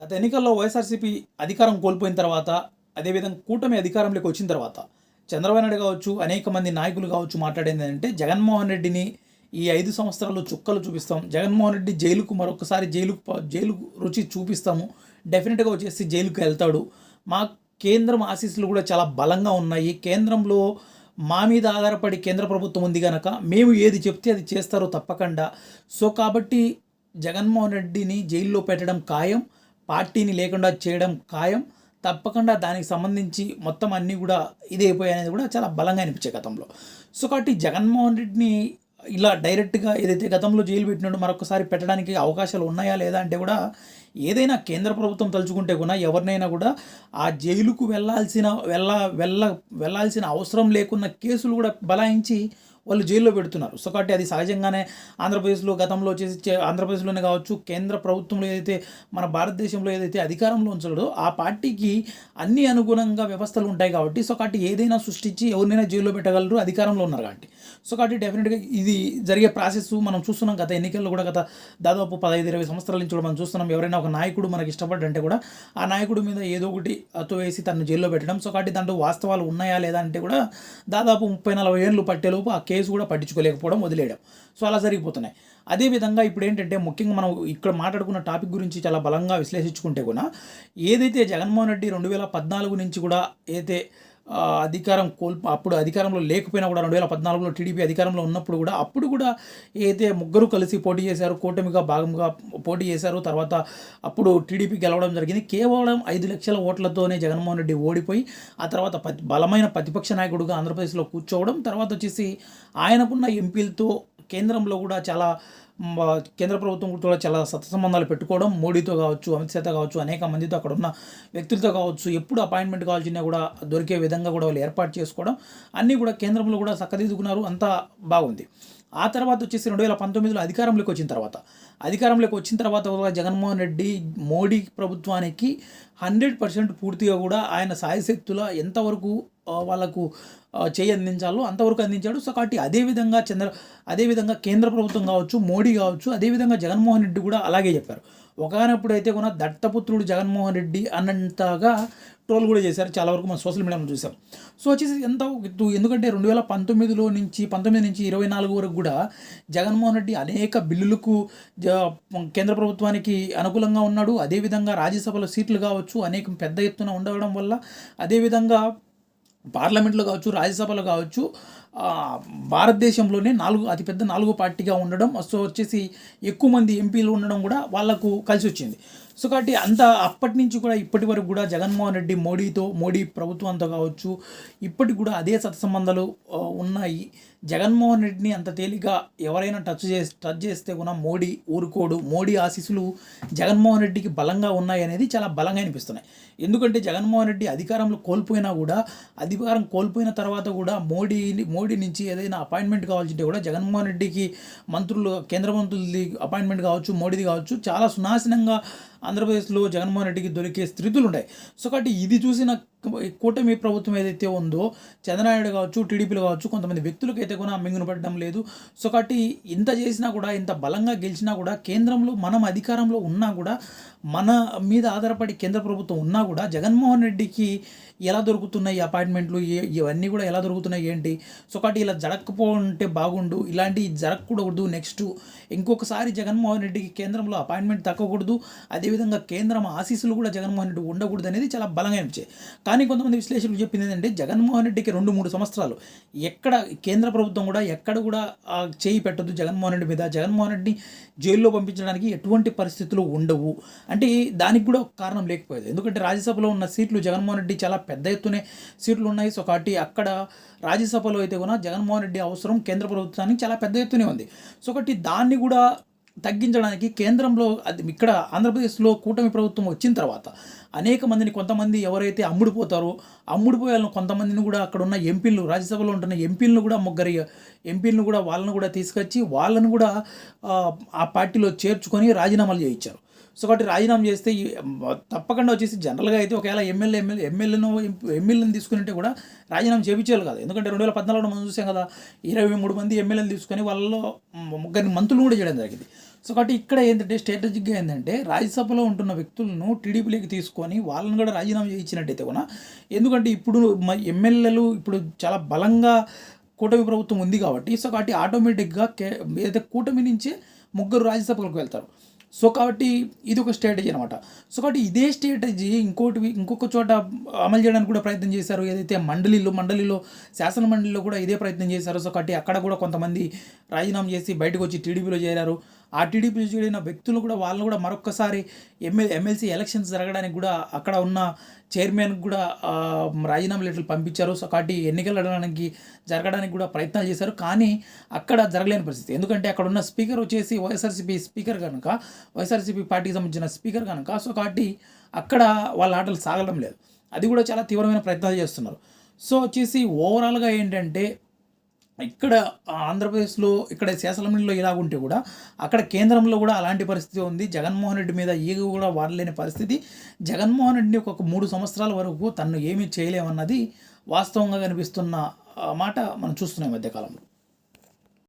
గత ఎన్నికల్లో వైఎస్ఆర్సీపీ అధికారం కోల్పోయిన తర్వాత అదేవిధంగా కూటమి అధికారంలోకి వచ్చిన తర్వాత చంద్రబాబు నాయుడు కావచ్చు అనేక మంది నాయకులు కావచ్చు మాట్లాడేది ఏంటంటే జగన్మోహన్ రెడ్డిని ఈ ఐదు సంవత్సరాలు చుక్కలు చూపిస్తాం. జగన్మోహన్ రెడ్డి జైలుకు మరొకసారి జైలుకు జైలు రుచి చూపిస్తాము. డెఫినెట్గా వచ్చేసి జైలుకు వెళ్తాడు. మా కేంద్రం ఆశీస్సులు కూడా చాలా బలంగా ఉన్నాయి. కేంద్రంలో మా మీద ఆధారపడి కేంద్ర ప్రభుత్వం ఉంది కనుక మేము ఏది చెప్తే అది చేస్తారో తప్పకుండా. సో కాబట్టి జగన్మోహన్ రెడ్డిని జైల్లో పెట్టడం ఖాయం. పార్టీని లేకుండా చేయడం ఖాయం. తప్పకుండా దానికి సంబంధించి మొత్తం అన్నీ కూడా ఇదైపోయాయి అనేది కూడా చాలా బలంగా అనిపించే గతంలో. సో కాబట్టి జగన్మోహన్ రెడ్డిని ఇలా డైరెక్ట్గా ఏదైతే గతంలో జైలు పెట్టినాడో మరొకసారి పెట్టడానికి అవకాశాలు ఉన్నాయా లేదా అంటే కూడా ఏదైనా కేంద్ర ప్రభుత్వం తలుచుకుంటే కూడా ఎవరినైనా కూడా ఆ జైలుకు వెళ్ళాల్సిన వెళ్ళ వెళ్ళ వెళ్ళాల్సిన అవసరం లేకున్న కేసులు కూడా బలాయించి వాళ్ళు జైల్లో పెడుతున్నారు. సో కాబట్టి అది సహజంగానే ఆంధ్రప్రదేశ్లో గతంలో వచ్చేసి ఆంధ్రప్రదేశ్లోనే కావచ్చు కేంద్ర ప్రభుత్వంలో ఏదైతే మన భారతదేశంలో ఏదైతే అధికారంలో ఉంచడో ఆ పార్టీకి అన్ని అనుగుణంగా వ్యవస్థలు ఉంటాయి కాబట్టి సో కాబట్టి ఏదైనా సృష్టించి ఎవరినైనా జైల్లో పెట్టగలరు అధికారంలో ఉన్నారు కాబట్టి. సో కాబట్టి డెఫినెట్గా ఇది జరిగే ప్రాసెస్ మనం చూస్తున్నాం గత ఎన్నికల్లో కూడా గత దాదాపు పదహైదు ఇరవై సంవత్సరాల నుంచి కూడా మనం చూస్తున్నాం. ఎవరైనా ఒక నాయకుడు మనకి ఇష్టపడ్డంటే కూడా ఆ నాయకుడి మీద ఏదో ఒకటి అతో వేసి తను జైల్లో పెట్టడం. సో కాబట్టి దాంట్లో వాస్తవాలు ఉన్నాయా లేదా అంటే కూడా దాదాపు ముప్పై నలభై ఏళ్ళు పట్టేలోపు ఆ కేసు కేసు కూడా పట్టించుకోలేకపోవడం వదిలేయడం. సో అలా జరిగిపోతున్నాయి. అదేవిధంగా ఇప్పుడు ఏంటంటే ముఖ్యంగా మనం ఇక్కడ మాట్లాడుకున్న టాపిక్ గురించి చాలా బలంగా విశ్లేషించుకుంటే కూడా ఏదైతే జగన్మోహన్ రెడ్డి రెండు వేల పద్నాలుగు నుంచి కూడా ఏదైతే అధికారం కోల్ప అప్పుడు అధికారంలో లేకపోయినా కూడా రెండు వేల పద్నాలుగులో టీడీపీ అధికారంలో ఉన్నప్పుడు కూడా అప్పుడు కూడా ఏదైతే ముగ్గురు కలిసి పోటీ చేశారు కూటమిగా భాగంగా పోటీ చేశారు తర్వాత అప్పుడు టీడీపీ గెలవడం జరిగింది. కేవలం ఐదు లక్షల ఓట్లతోనే జగన్మోహన్ రెడ్డి ఓడిపోయి ఆ తర్వాత బలమైన ప్రతిపక్ష నాయకుడుగా ఆంధ్రప్రదేశ్లో కూర్చోవడం తర్వాత వచ్చేసి ఆయనకున్న ఎంపీలతో కేంద్రంలో కూడా చాలా కేంద్ర ప్రభుత్వం కూడా చాలా సత్సంబంధాలు పెట్టుకోవడం మోడీతో కావచ్చు అమిత్ షాతో కావచ్చు అనేక మందితో అక్కడ ఉన్న వ్యక్తులతో కావచ్చు ఎప్పుడు అపాయింట్మెంట్ కావాల్సిన కూడా దొరికే విధంగా కూడా వాళ్ళు ఏర్పాటు చేసుకోవడం అన్నీ కూడా కేంద్రంలో కూడా చక్కదిద్దుకున్నారు అంతా బాగుంది. ఆ తర్వాత వచ్చేసి రెండు వేల పంతొమ్మిదిలో అధికారంలోకి వచ్చిన తర్వాత అధికారంలోకి వచ్చిన తర్వాత జగన్మోహన్ రెడ్డి మోడీ ప్రభుత్వానికి హండ్రెడ్ పర్సెంట్ పూర్తిగా కూడా ఆయన సాయశక్తుల ఎంతవరకు వాళ్ళకు చేయి అందించాలో అంతవరకు అందించాడు. సో కాబట్టి అదేవిధంగా చంద్ర అదేవిధంగా కేంద్ర ప్రభుత్వం కావచ్చు మోడీ కావచ్చు అదేవిధంగా జగన్మోహన్ రెడ్డి కూడా అలాగే చెప్పారు. ఒకనప్పుడు అయితే కూడా దత్తపుత్రుడు జగన్మోహన్ రెడ్డి అన్నంతగా ట్రోల్ కూడా చేశారు. చాలా వరకు మనం సోషల్ మీడియాలో చూసాం. సో వచ్చేసి ఎంత ఎందుకంటే రెండు వేల పంతొమ్మిదిలో నుంచి పంతొమ్మిది నుంచి ఇరవై నాలుగు వరకు కూడా జగన్మోహన్ రెడ్డి అనేక బిల్లులకు కేంద్ర ప్రభుత్వానికి అనుకూలంగా ఉన్నాడు. అదేవిధంగా రాజ్యసభలో సీట్లు కావచ్చు అనేక పెద్ద ఎత్తున ఉండడం వల్ల అదేవిధంగా పార్లమెంట్లో కావచ్చు రాజ్యసభలో కావచ్చు భారతదేశంలోనే నాలుగు అతిపెద్ద నాలుగో పార్టీగా ఉండడం సో వచ్చేసి ఎక్కువ మంది ఎంపీలు ఉండడం కూడా వాళ్ళకు కలిసి వచ్చింది. సో కాబట్టి అంత అప్పటి నుంచి కూడా ఇప్పటి వరకు కూడా జగన్మోహన్ రెడ్డి మోడీతో మోడీ ప్రభుత్వంతో కావచ్చు ఇప్పటికి కూడా అదే సత్సంబంధాలు ఉన్నాయి. జగన్మోహన్ రెడ్డిని అంత తేలిగ్గా ఎవరైనా టచ్ చేసి టచ్ చేస్తే కూడా మోడీ ఊరుకోడు మోడీ ఆశీస్సులు జగన్మోహన్ రెడ్డికి బలంగా ఉన్నాయి అనేది చాలా బలంగా అనిపిస్తున్నాయి. ఎందుకంటే జగన్మోహన్ రెడ్డి అధికారంలో కోల్పోయినా కూడా అధికారం కోల్పోయిన తర్వాత కూడా మోడీ మోడీ నుంచి ఏదైనా అపాయింట్మెంట్ కావాల్సింటే కూడా జగన్మోహన్ రెడ్డికి మంత్రులు కేంద్ర మంత్రులది అపాయింట్మెంట్ కావచ్చు మోడీది కావచ్చు చాలా సునాశనంగా ఆంధ్రప్రదేశ్లో జగన్మోహన్ రెడ్డికి దొరికే స్థితులు ఉన్నాయి. సో కాబట్టి ఇది చూసిన కూటమి ప్రభుత్వం ఏదైతే ఉందో చంద్రనాయుడు కావచ్చు టీడీపీలు కావచ్చు కొంతమంది వ్యక్తులకు అయితే కూడా మింగును పడడం లేదు. సో కాబట్టి ఇంత చేసినా కూడా ఇంత బలంగా గెలిచినా కూడా కేంద్రంలో మనం అధికారంలో ఉన్నా కూడా మన మీద ఆధారపడి కేంద్ర ప్రభుత్వం ఉన్నా కూడా జగన్మోహన్ రెడ్డికి ఎలా దొరుకుతున్నాయి అపాయింట్మెంట్లు ఇవన్నీ కూడా ఎలా దొరుకుతున్నాయి ఏంటి? సో కాబట్టి ఇలా జరగకపోతే బాగుండు ఇలాంటివి జరగకూడదు నెక్స్ట్ ఇంకొకసారి జగన్మోహన్ రెడ్డికి కేంద్రంలో అపాయింట్మెంట్ తగ్గకూడదు అదేవిధంగా కేంద్రం ఆశీస్సులు కూడా జగన్మోహన్ రెడ్డి ఉండకూడదు అనేది చాలా బలంగా అనిపించాయి కానీ కొంతమంది విశ్లేషకులు చెప్పింది ఏంటంటే జగన్మోహన్ రెడ్డికి రెండు మూడు సంవత్సరాలు ఎక్కడ కేంద్ర ప్రభుత్వం కూడా ఎక్కడ కూడా చేయి పెట్టదు జగన్మోహన్ రెడ్డి మీద. జగన్మోహన్ రెడ్డి జైల్లో పంపించడానికి ఎటువంటి పరిస్థితులు ఉండవు. అంటే దానికి కూడా ఒక కారణం లేకపోయేది. ఎందుకంటే రాజ్యసభలో ఉన్న సీట్లు జగన్మోహన్ రెడ్డి చాలా పెద్ద ఎత్తునే సీట్లు ఉన్నాయి. సో కాబట్టి అక్కడ రాజ్యసభలో అయితే కూడా జగన్మోహన్ రెడ్డి అవసరం కేంద్ర ప్రభుత్వానికి చాలా పెద్ద ఎత్తునే ఉంది. సో కాబట్టి దాన్ని కూడా తగ్గించడానికి కేంద్రంలో అది ఇక్కడ ఆంధ్రప్రదేశ్లో కూటమి ప్రభుత్వం వచ్చిన తర్వాత అనేక మందిని కొంతమంది ఎవరైతే అమ్ముడుపోతారో అమ్ముడుపోయాలను కొంతమందిని కూడా అక్కడ ఉన్న ఎంపీలు రాజ్యసభలో ఉంటున్న ఎంపీలను కూడా ముగ్గురి ఎంపీలను కూడా వాళ్ళను కూడా తీసుకొచ్చి వాళ్ళను కూడా ఆ, ఆ పార్టీలో చేర్చుకొని రాజీనామాలు చేయించారు. సో కాబట్టి రాజీనామా చేస్తే తప్పకుండా వచ్చేసి జనరల్గా అయితే ఒకవేళ ఎమ్మెల్యే ఎమ్మెల్యే ఎమ్మెల్యేను ఎమ్మెల్యేని తీసుకుంటే కూడా రాజీనామా చేయించాలి కదా. ఎందుకంటే రెండు వేల పద్నాలుగులో మనం చూసాం కదా ఇరవై మూడు మంది ఎమ్మెల్యేలు తీసుకొని వాళ్ళలో ముగ్గురిని మంత్రులు కూడా చేయడం జరిగింది. సో కాబట్టి ఇక్కడ ఏంటంటే స్ట్రాటజిక్గా ఏంటంటే రాజ్యసభలో ఉంటున్న వ్యక్తులను టీడీపీలోకి తీసుకొని వాళ్ళని కూడా రాజీనామా చేయించినట్టయితే కూడా ఎందుకంటే ఇప్పుడు ఎమ్మెల్యేలు ఇప్పుడు చాలా బలంగా కూటమి ప్రభుత్వం ఉంది కాబట్టి సో కాబట్టి ఆటోమేటిక్గా కే ఏదైతే కూటమి నుంచే ముగ్గురు రాజ్యసభలకు వెళ్తారు. సో కాబట్టి ఇది ఒక స్ట్రాటజీ అనమాట సో కాబట్టి ఇదే స్ట్రాటజీ ఇంకోటి ఇంకొక చోట అమలు చేయడానికి కూడా ప్రయత్నం చేశారు. ఏదైతే మండలిలో మండలిలో శాసన మండలిలో కూడా ఇదే ప్రయత్నం చేశారు. సో కాబట్టి అక్కడ కూడా కొంతమంది రాజీనామా చేసి బయటకు వచ్చి టీడీపీలో చేరారు. ఆర్టీడీపీ టీడీపీలో చేరిన వ్యక్తులు కూడా వాళ్ళు కూడా మరొకసారి ఎమ్మెల్యే ఎమ్మెల్సీ ఎలక్షన్స్ జరగడానికి కూడా అక్కడ ఉన్న చైర్మన్ కూడా రాజీనామా లెటర్లు పంపించారు. సో కాబట్టి ఎన్నికలు అడగడానికి జరగడానికి కూడా ప్రయత్నాలు చేశారు. కానీ అక్కడ జరగలేని పరిస్థితి. ఎందుకంటే అక్కడ ఉన్న స్పీకర్ వచ్చేసి వైఎస్ఆర్సీపీ స్పీకర్ కనుక వైఎస్ఆర్సీపీ పార్టీకి సంబంధించిన స్పీకర్ కనుక సో కాబట్టి అక్కడ వాళ్ళ ఆటలు సాగడం లేదు. అది కూడా చాలా తీవ్రమైన ప్రయత్నాలు చేస్తున్నారు. సో వచ్చేసి ఓవరాల్గా ఏంటంటే ఇక్కడ ఆంధ్రప్రదేశ్లో ఇక్కడ శాసనమండలిలో ఇలాగుంటే కూడా అక్కడ కేంద్రంలో కూడా అలాంటి పరిస్థితి ఉంది. జగన్మోహన్ రెడ్డి మీద ఈగ కూడా వాడలేని పరిస్థితి. జగన్మోహన్ రెడ్డిని ఒక మూడు సంవత్సరాల వరకు తను ఏమీ చేయలేమన్నది వాస్తవంగా కనిపిస్తున్న మాట మనం చూస్తున్నాం మధ్యకాలంలో.